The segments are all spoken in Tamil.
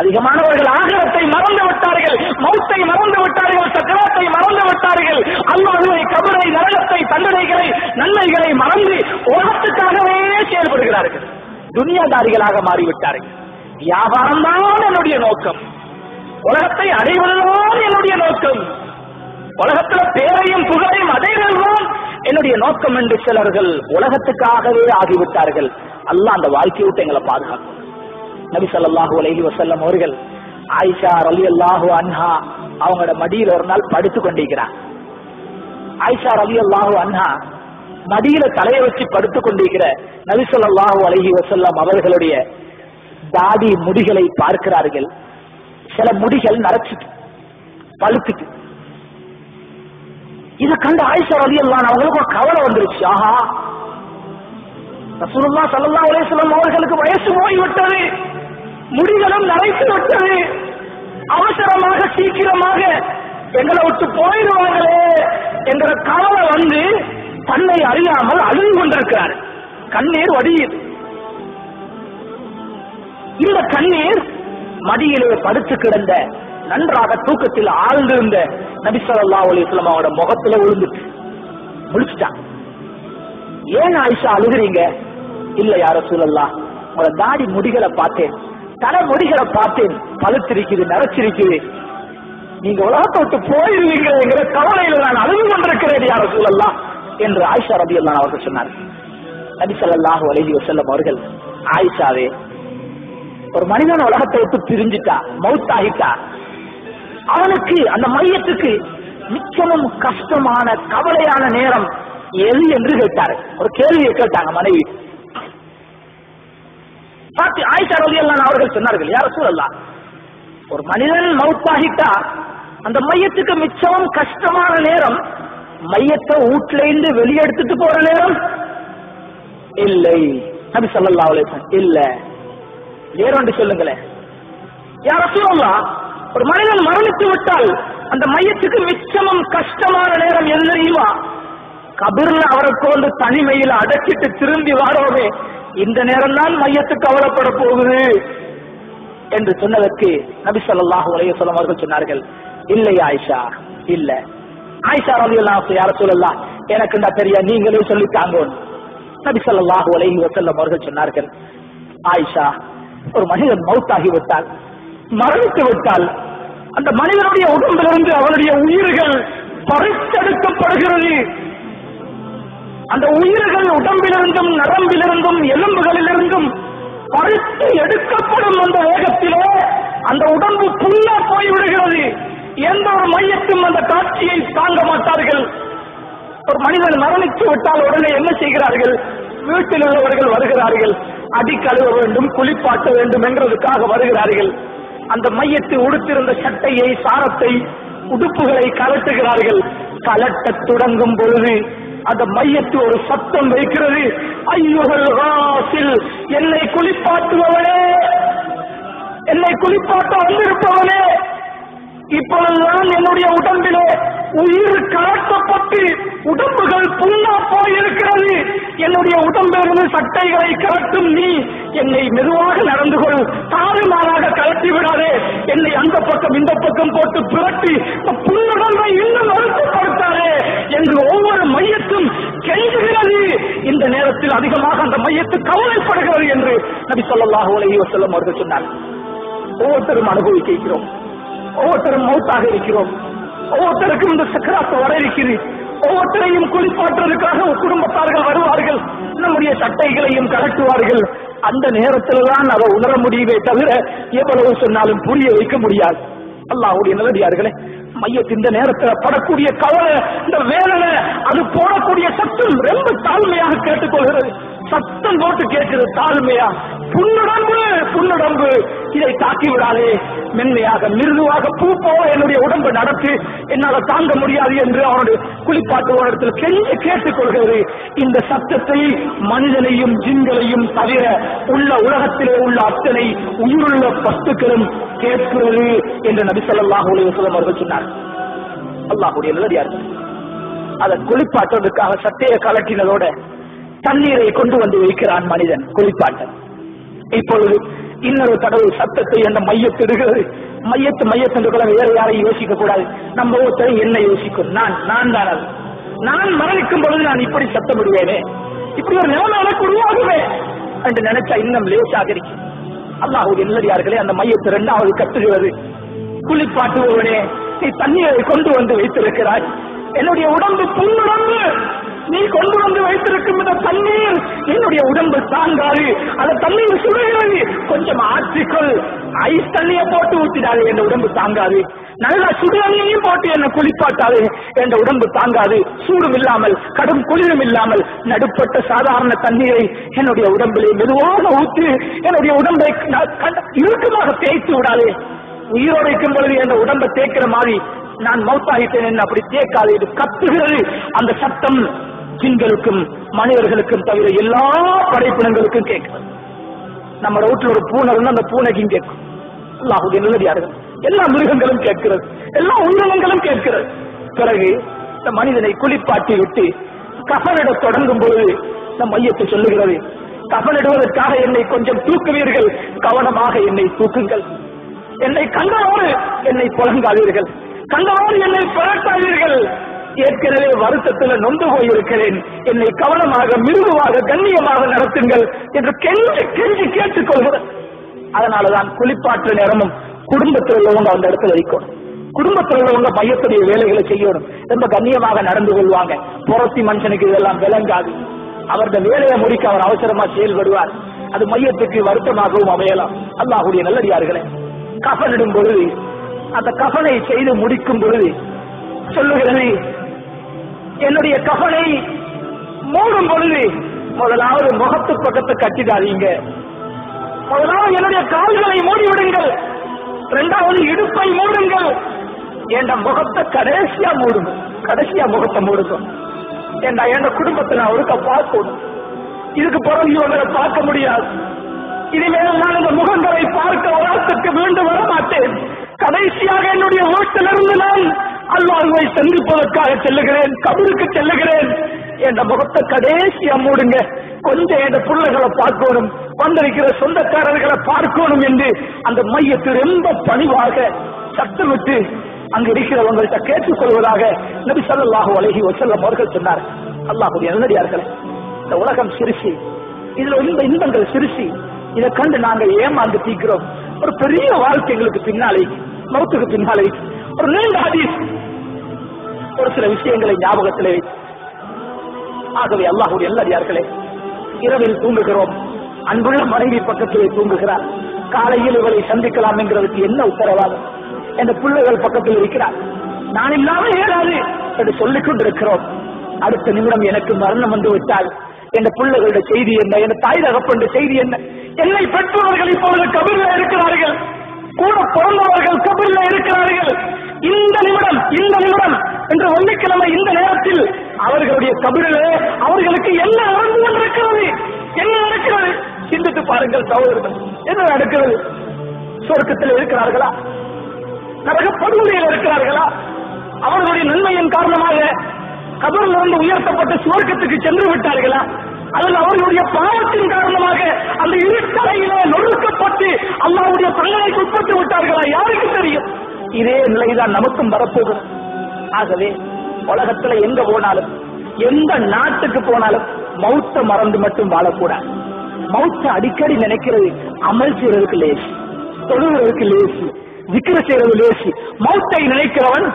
அதிகமானவர்கள் ஆகரத்தை மறந்து விட்டார்கள். மௌத்தை மறந்து விட்டார்கள். சக்கரத்தை மறந்து விட்டார்கள். அல்லாஹுவை கபரை நரகத்தை தண்டனைகளை நன்மைகளை மறந்து உலகத்துக்காகவே செயல்படுகிறார்கள். துனியாதாரிகளாக மாறிவிட்டார்கள். வியாபாரம் தான் என்னுடைய நோக்கம். உலகத்தை அடைவதுதான் என்னுடைய நோக்கம். உலகத்துல பேரையும் புகழையும் அடைவதுதான் என்னுடைய நோக்கம் என்று சிலர்கள் உலகத்துக்காகவே ஆகிவிட்டார்கள். அல்ல அந்த வாழ்க்கையை விட்டு எங்களை பாதுகாக்கும். நபி ஸல்லல்லாஹு அலஹி வசல்லம் அவர்கள் ஆயிஷா ரலியல்லாஹு அன்ஹா அவங்களோட மடியில ஒரு நாள் படுத்து கொண்டிருக்கிறார். ஆயிஷா ரலியல்லாஹு அன்ஹா மடியில தலையை வச்சு படுத்து கொண்டிருக்கிற நபி ஸல்லல்லாஹு அலஹி வசல்லம் அவர்களுடைய தாடி முடிகளை பார்க்கிறார்கள். சில முடிகள் நரைச்சிட்டு பழுத்துட்டு. இதை கண்டு ஆயிஷா ரலியல்லாஹு அவங்களுக்கு ஒரு கவலை வந்துருச்சு. ஆஹா ரசூலுல்லா சல்லா அலைஹி அவர்களுக்கு வயசு போய்விட்டது. முடிகளும் நரைத்து விட்டது. அவசரமாக சீக்கிரமாக எங்களை விட்டு போயிடுவாங்களே என்ற கவலை வந்து தன்னை அறியாமல் அழுது கொண்டிருக்கிறார். கண்ணீர் வடியுது. இந்த கண்ணீர் மடியிலே படுத்து கிடந்த நன்றாக தூக்கத்தில் ஆழ்ந்திருந்த நபிசல்லா அலிஸ்லாம் அவரோட முகத்துல விழுந்துட்டு முடிச்சுட்டான் ஏன் ஆயிஷா அழுகுறீங்க? இல்ல யார சூழல்லா உங்களோட தாடி முடிகளை பார்த்தேன். தலைமுடிகளை பார்த்தேன். பழுத்திருக்குது நரைச்சிருக்குது. நீங்க உலகத்தை விட்டு போயிருவீங்கிற கவலையில நான் அழுது கொண்டிருக்கிறேன் யார சூழல்லாம் என்று ஆயிஷா ரபி அல்லா அவர்கள் சொன்னார் நபிசல்லாஹு ஸல்லல்லாஹு அலைஹி அவர்கள் ஆயிஷாவே ஒரு மனிதன் உலகத்தை விட்டு பிரிஞ்சிட்டா மௌத்தாகிட்டா அவனுக்கு அந்த மையத்துக்கு மிச்சமும் கஷ்டமான கவலையான நேரம் எது என்று கேட்டாரு. ஒரு கேள்வியை கேட்டாங்க மனைவி. பாத்தி ஆயிஷா ரவி அவர்கள் சொன்னார்கள் யார சூழல்லா ஒரு மனிதன் மவுத்தாகிட்டா அந்த மையத்துக்கு மிச்சமும் கஷ்டமான நேரம் மையத்தை வீட்டுல இருந்து வெளியெடுத்துட்டு போற நேரம்? இல்லை. நபி ஸல்லல்லாஹு அலைஹி இல்ல. வேறொன்று சொல்லுங்களேன். யார சூழல்லா ஒரு மனிதன் மரணித்து விட்டால் அந்த மையத்துக்கு மிச்சமும் கஷ்டமான நேரம் எது தெரியுமா? கபிர்ல அவரை கொண்டு தனிமையில் அடக்கிட்டு திரும்பி வாரோமே இந்த நேரம் தான் மையத்துக்கு கவலைப்பட போகுது என்று சொன்னதற்கு நபி சொல்லாஹு அலைஹி சொல்ல அவர்கள் சொன்னார்கள். இல்லை ஆயிஷா இல்ல. ஆயிஷா ரவி யார சொல்லலாம் எனக்கு இந்த தெரியா நீங்களே சொல்லி தாங்க நபி சொல்லாஹு அலைஹி வஸல்லம் அவர்கள் சொன்னார்கள். ஆயிஷா ஒரு மனிதன் மௌத்தாகி விட்டால் மரணித்து விட்டால் அந்த மனிதனுடைய உடம்பிலிருந்து அவருடைய உயிர்கள் பறித்தெடுக்கப்படுகிறது. அந்த உயிர்கள் உடம்பிலிருந்தும் நரம்பிலிருந்தும் எலும்புகளிலிருந்தும் பறித்து எடுக்கப்படும் அந்த வேகத்திலே அந்த உடம்பு புல்லா போய் விடுகிறது எந்த ஒரு மையத்தும் அந்த காட்சியை தாங்க மாட்டார்கள். ஒரு மனிதன் மரணித்து விட்டால் உடனே என்ன செய்கிறார்கள்? வீட்டில் உள்ளவர்கள் வருகிறார்கள். அடி கழுவ வேண்டும் குளிப்பாட்ட வேண்டும் என்றதுக்காக வருகிறார்கள். அந்த மையத்தை உடுத்திருந்த சட்டையை சாரத்தை உடுப்புகளை கலட்டுகிறார்கள். கலட்டத் தொடங்கும் பொழுது அந்த மையத்து ஒரு சத்தம் வைக்கிறது. ஐயோகள் ராசில் என்னை குளிப்பாட்டுபவனே என்னை குளிப்பாட்ட வந்திருப்பவனே இப்பொழுதுதான் என்னுடைய உடம்பிலே உயிர் கலட்டப்பட்டு உடம்புகள் புண்ணா போயிருக்கிறது. என்னுடைய உடம்பிலிருந்து சட்டைகளை கலட்டும் நீ என்னை மெதுவாக நடந்து கொள். தாறுமாறாக கலட்டி விடாதே. என்னை அந்த பக்கம் இந்த பக்கம் போட்டு புரட்டி புண்ணுடம்பை இன்னும் நேரத்தில் அதிகமாக அந்த மையத்து கவலைப்படுகிறது என்று நபி ஸல்லல்லாஹு அலைஹி வசல்லம் அவர்கள் சொன்னார் ஒவ்வொருத்தரும் அனுபவிக்க இருக்கிறோம் ஒவ்வொருத்தரும் மௌத்தாக இருக்கிறோம். ஒவ்வொருத்தருக்கும் இந்த சக்கராத்து வர இருக்கிறது. ஒவ்வொருத்தரையும் குளிப்பாற்றுவதற்காக குடும்பத்தார்கள் வருவார்கள். நம்முடைய சட்டைகளையும் கலட்டுவார்கள் அந்த நேரத்தில் தான் அதை உணர முடியுமே தவிர எவ்வளவு சொன்னாலும் புரிய வைக்க முடியாது. அல்லாவுடைய நல்லடியார்களே மையத்து இந்த நேரத்தில் படக்கூடிய கவலை இந்த வேதனை அது போடக்கூடிய சத்தம் ரொம்ப தாழ்மையாக கேட்டுக்கொள்கிறது. சத்தம் போட்டு கேட்கிறது தாழ்மையா? புன்னுடம்பு புன்னுடம்பு இதை தாக்கி விடாதே மென்மையாக மிருதுவாக பூ போல என்னுடைய உடம்பு நடத்தி என்னால் தாங்க முடியாது என்று அவனுடைய குளிப்பாட்டுவனிடத்தில் கெஞ்சி கேட்டுக் கொள்கிறது. இந்த சத்தத்தை மனிதனையும் ஜிங்களையும் தவிர உள்ள உலகத்திலே உள்ள அத்தனை உயிருள்ள பத்துக்களும் கேட்கிறது என்று நபி சொல்லாஹ் அலைஹி வஸல்லம் அவர்கள் சொன்னார் அல்லாஹுடைய நல்லடியார்கள் அதை குளிப்பாட்டுவதற்காக சட்டையை கலட்டினதோட தண்ணீரை கொண்டு வந்து வைக்கிறான் மனிதன் குளிப்பாட்டன் இப்பொழுது இன்னொரு கடவுள் சத்தத்தை அந்த மையத்திடுகிறது மையத்து மையத்தின் வேற யாரையும் யோசிக்க கூடாது. நம்ம ஒருத்தரை என்ன யோசிக்கும்? நான் நான் தான் அது. நான் மரணிக்கும் பொழுது நான் இப்படி சத்தம் விடுவேனே இப்படி ஒரு நிலைமை எனக்கு உருவாகுமே என்று நினைச்சா இன்னும் லேசாக இருக்கு அல்லாஹுடைய நல்லடியார்களே அந்த மையத்தை இரண்டாவது கத்துகிறது. குளிப்பாட்டுபவனே நீ தண்ணீரை கொண்டு வந்து வைத்திருக்கிறாய். என்னுடைய உடம்பு புண்ணுடம்பு நீ கொண்டு வந்து வைத்திருக்கும் இந்த தண்ணீர் என்னுடைய உடம்பு தாங்காது அந்த தண்ணீர் சுடுகிறது கொஞ்சம் ஆற்றிக்கொள். ஐஸ் தண்ணிய போட்டு ஊத்திடாது என் உடம்பு தாங்காது நல்லா சுடுதண்ணியும் போட்டு என்ன குளிப்பாட்டாது என் உடம்பு தாங்காது. சூடும் இல்லாமல் கடும் குளிரும் இல்லாமல் நடுப்பட்ட சாதாரண தண்ணீரை என்னுடைய உடம்பிலே மெதுவாக ஊற்றி என்னுடைய உடம்பை இறுக்கமாக தேய்த்து விடாதே. உயிரோடு இருக்கும் பொழுது என் உடம்பை தேய்க்கிற மாதிரி நான் மௌத்தாகிட்டேன் என்று அப்படி தேக்காது இது கத்துகிறது அந்த சத்தம். ஜின்களுக்கும் மனிதர்களுக்கும் தவிர எல்லா படைப்பினங்களுக்கும் கேட்கிறது நம்ம ரோட்ல ஒரு பூனை இருந்தா அந்த பூனைக்கும் கேட்கும். அல்லாஹுடைய நல்லடியார்கள். எல்லா மிருகங்களும் கேட்கிறது. எல்லா உயிரினங்களும் கேட்கிறது. பிறகு இந்த மனிதனை குளிப்பாட்டி விட்டு கபனிட தொடங்கும் பொழுது இந்த மையத்தை சொல்லுகிறது கபனிடுவதற்காக என்னை கொஞ்சம் தூக்குவீர்கள். கவனமாக என்னை தூக்குங்கள். என்னை கண்டவோடு என்னை புலங்காதீர்கள். கண்டவோடு என்னை புரட்டாதீர்கள். ஏற்கனவே வருத்தத்தில் நொந்து போயிருக்கிறேன். என்னை கவனமாக மிருதுவாக கண்ணியமாக நடத்துங்கள் என்று கெஞ்சி கெஞ்சி கேட்டுக்கொள்கிறது அதனாலதான் குளிப்பாற்ற நேரமும் குடும்பத்தில் உள்ளவங்க அந்த இடத்துல வைக்கணும் குடும்பத்தில் உள்ளவங்க மையத்துடைய வேலைகளை செய்யணும். ரொம்ப கண்ணியமாக நடந்து கொள்வாங்க. புரட்சி மனுஷனுக்கு இதெல்லாம் விளங்காது. அவருடைய வேலையை முடிக்க அவர் அவசரமா செயல்படுவார். அது மையத்துக்கு வருத்தமாகவும் அமையலாம். அல்லாஹுடைய நல்லடியார்களே கஃனிடும் பொழுது அந்த கஃனை செய்து முடிக்கும் பொழுது சொல்லுகிறது என்னுடைய கவலை மூடும் பொழுது முதலாவது முகத்து பக்கத்தை கட்டிடாதீங்க. முதலாவது என்னுடைய கால்களை மூடிவிடுங்கள். இரண்டாவது இடுப்பை மூடுங்கள். என் முகத்தை கடைசியா மூடுங்க. கடைசியா முகத்தை மூடுங்க. ஏண்டா என் குடும்பத்தை நான் ஒருக்க பார்க்கணும்? இதுக்கு பிறகு இவங்களை பார்க்க முடியாது. இனிமேல் நான் இந்த முகங்களை பார்க்க உலகத்துக்கு மீண்டும் வர மாட்டேன் கடைசியாக என்னுடைய வீட்டிலிருந்து நான் அல்லாஹுவை சந்திப்பதற்காக செல்லுகிறேன் கபருக்கு செல்லுகிறேன் என்ற முகத்தை கடைசியா மூடுங்க. கொஞ்சம் என் பிள்ளைகளை பார்க்கணும் வந்திருக்கிற சொந்தக்காரர்களை பார்க்கணும் என்று அந்த மையத்தில் ரொம்ப பணிவாக சத்தமிட்டு அங்கு இருக்கிறவங்கள்ட்ட கேட்டுக்கொள்வதாக நபி சல்லாஹு அலைஹி வசல்லம் அவர்கள் சொன்னார். அல்லாஹுடைய நல்லடியார்களே இந்த உலகம் சிரிசி இதுல இந்த இன்பங்கள் சிரிசி இதை கண்டு நாங்க ஏமாந்து தீக்கிறோம். ஒரு பெரிய வாழ்க்கை எங்களுக்கு பின்னாலே மௌத்துக்கு பின்னாலே. ஒரு நீண்ட ஹதீஸ் ஒரு சில விஷயங்களை ஞாபகத்திலே ஆகவே அல்லாஹுடைய எல்லாரியார்களே இரவில் தூங்குகிறோம். அன்புள்ள மனைவி பக்கத்திலே தூங்குகிறார். காலையில் இவளை சந்திக்கலாம் என்கிறதுக்கு என்ன உத்தரவாதம்? என்ற பிள்ளைகள் பக்கத்தில் இருக்கிறார். நான் இல்லாமல் ஏறாது என்று சொல்லிக் கொண்டிருக்கிறோம். அடுத்த நிமிடம் எனக்கு மரணம் வந்து விட்டால் என் பிள்ளைகளுடைய செய்தி என்ன? என் தாய் தகப்பன்ற செய்தி என்ன? என்னை பெற்றவர்கள் இப்பொழுது கபிரில் இருக்கிறார்கள். கூட பிறந்தவர்கள் கபிரில் இருக்கிறார்கள். இந்த நிமிடம் இந்த நிமிடம் என்று வெள்ளிக்கிழமை இந்த நேரத்தில் அவர்களுடைய கபிரிலே அவர்களுக்கு என்ன நடந்து கொண்டிருக்கிறது என்ன நடக்கிறது? சிந்தித்து பாருங்கள் சகோதரர்கள். என்ன நடக்கிறது? சொர்க்கத்தில் இருக்கிறார்களா? நரக படுகொலையில் இருக்கிறார்களா? அவர்களுடைய நன்மையின் காரணமாக கபரிலிருந்து உயர்த்தப்பட்டு சுவர்க்கத்துக்கு சென்று விட்டார்களா? அல்லது அவர்களுடைய பாவத்தின் காரணமாக அந்த இருட்டறையிலே நொறுக்கப்பட்டு அல்லாவுடைய தண்டனைக்கு உட்பட்டு விட்டார்களா யாருக்கு தெரியும் இதே நிலைதான் நமக்கும் வரப்போகிறது. ஆகவே உலகத்துல எங்க போனாலும் எந்த நாட்டுக்கு போனாலும் மௌத்த மறந்து மட்டும் வாழக்கூடாது. மௌத்த அடிக்கடி நினைக்கிறது அமல் செய்யறதுக்கு லேசி தொழுகிறதுக்கு லேசி விக்கிர செய்யறது லேசு மௌத்தை நினைக்கிறவன்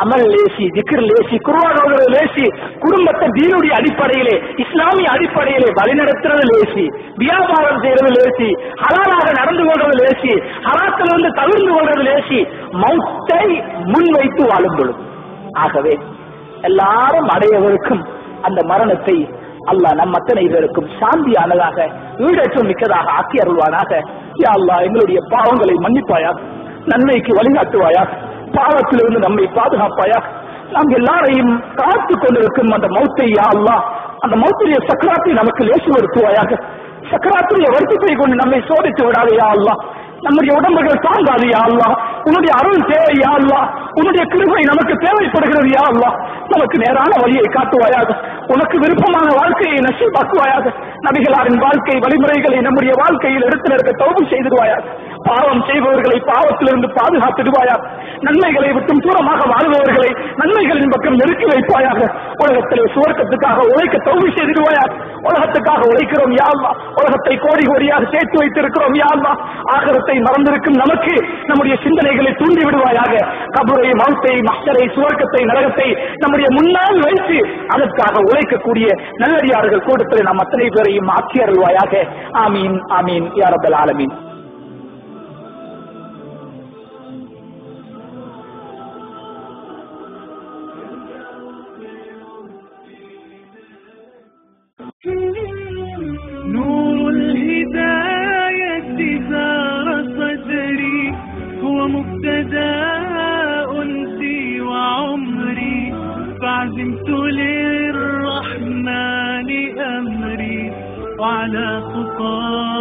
அமல் லேசி திக்ர் லேசி குர்ஆன் ஓதுறது லேசி குடும்பத்தை தீனுடைய அடிப்படையிலே இஸ்லாமிய அடிப்படையிலே வழிநடத்துறது லேசி வியாபாரம் செய்யறது லேசி ஹலாலாக நடந்து கொள்றது லேசி வந்து தவிர்ந்து கொள்றது லேசி மௌத்தை முன்வைத்து வாழும் பொழுது. ஆகவே எல்லாரும் அடையவிருக்கும் அந்த மரணத்தை அல்லாஹ் நம் அத்தனை பேருக்கும் சாந்தியானதாக ஈடற்றம் மிக்கதாக ஆக்கி அருள்வானாக. யா அல்லாஹ் எங்களுடைய பாவங்களை மன்னிப்பாயா? நன்மைக்கு வழிகாட்டுவாயா? பாவத்திலிருந்து நம்மை பாதுகாப்பாயா? நாம் எல்லாரையும் காத்து கொண்டிருக்கும் அந்த மௌத்தை யா அந்த மௌத்துடைய சக்கராத்தை நமக்கு லேசுபடுத்துவாயாக சக்கராத்துடைய வருத்தத்தை கொண்டு நம்மை சோதித்து விடாதே யா அல்லாஹ். நம்முடைய உடம்புகள் தாங்காது யா உன்னுடைய அருள் தேவை யா அல்லா உன்னுடைய கிருபை நமக்கு தேவைப்படுகிறது யா அல்லா நமக்கு நேரான வழியை காட்டுவாயாக. உனக்கு விருப்பமான வாழ்க்கையை நசிபாக்குவாயாக. நபிகளாரின் வாழ்க்கை வழிமுறைகளை நம்முடைய வாழ்க்கையில் எடுத்து நிற்க தௌபு செய்திடுவாயாக. பாவம் செய்பவர்களை பாவத்திலிருந்து பாதுகாத்திடுவாயாக. நன்மைகளை விட்டும் தூரமாக வாழ்பவர்களை நன்மைகள் பக்கம் நெருக்கி வைப்பாயாக உலகத்திலே சுவர்க்கத்துக்காக உழைக்க தௌபு செய்திடுவாயாக உலகத்துக்காக உழைக்கிறோம் யாழ்வா உலகத்தை கோடி கோடியாக சேர்த்து வைத்திருக்கிறோம் யாழ்வா ஆகரத்தை மறந்திருக்கும் நமக்கு நம்முடைய சிந்தனைகளை தூண்டி விடுவாயாக. கபரை மௌத்தை மக்களை சுவர்க்கத்தை நரகத்தை நம்முடைய முன்னால் வைத்து அதற்காக உழைக்கக்கூடிய நல்லடியார்கள் கூட்டத்தில் நாம் அத்தனை பேரையும் ஆக்கி அருள்வாயாக. ஆமீன் ஆமீன் யாரபல் ஆலமீன். مبتدا أنسي وعمري فعزمت للرحمن أمري وعلى خطاطها